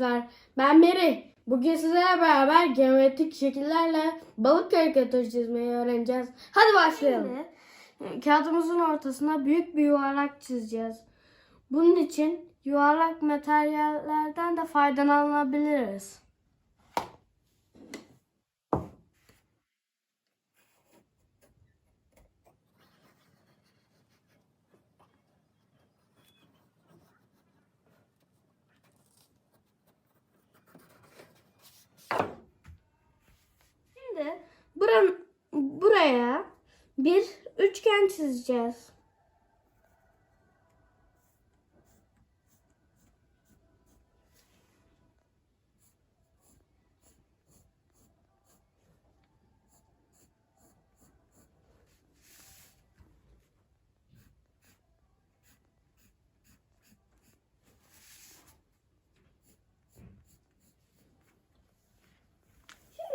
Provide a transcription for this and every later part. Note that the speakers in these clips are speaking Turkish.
arkadaşlar. Ben Meri. Bugün sizlerle beraber geometrik şekillerle balık karikatürü çizmeyi öğreneceğiz. Hadi başlayalım. Şimdi, kağıdımızın ortasına büyük bir yuvarlak çizeceğiz. Bunun için yuvarlak materyallerden de faydalanabiliriz. Şimdi buran, buraya bir üçgen çizeceğiz.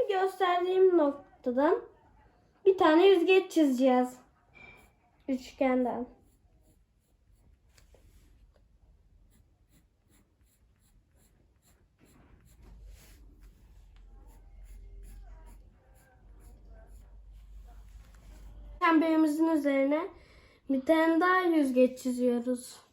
Gösterdiğim noktadan bir tane yüzgeç çizeceğiz. Üçgenden. Çemberimizin üzerine bir tane daha yüzgeç çiziyoruz.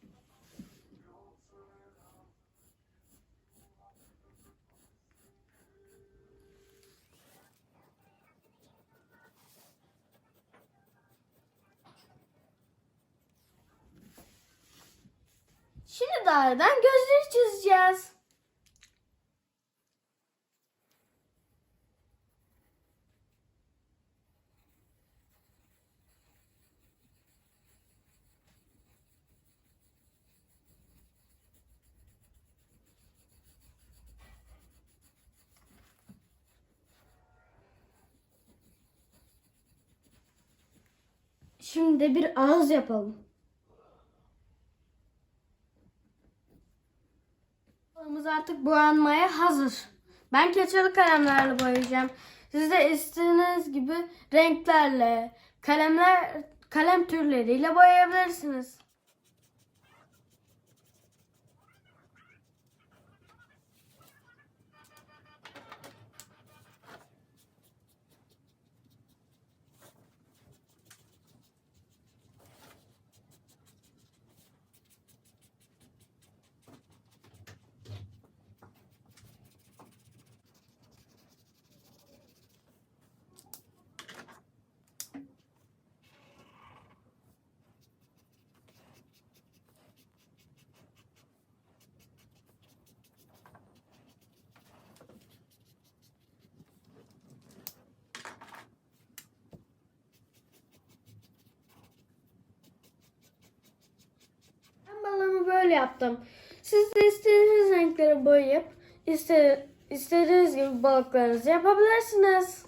Dağdan gözleri çizeceğiz. Şimdi bir ağız yapalım. Balığımız artık boyanmaya hazır. Ben keçeli kalemlerle boyayacağım. Siz de istediğiniz gibi renklerle, kalemler, kalem türleriyle boyayabilirsiniz. Yaptım. Siz de istediğiniz renkleri boyayıp iste, istediğiniz gibi balıklarınızı yapabilirsiniz.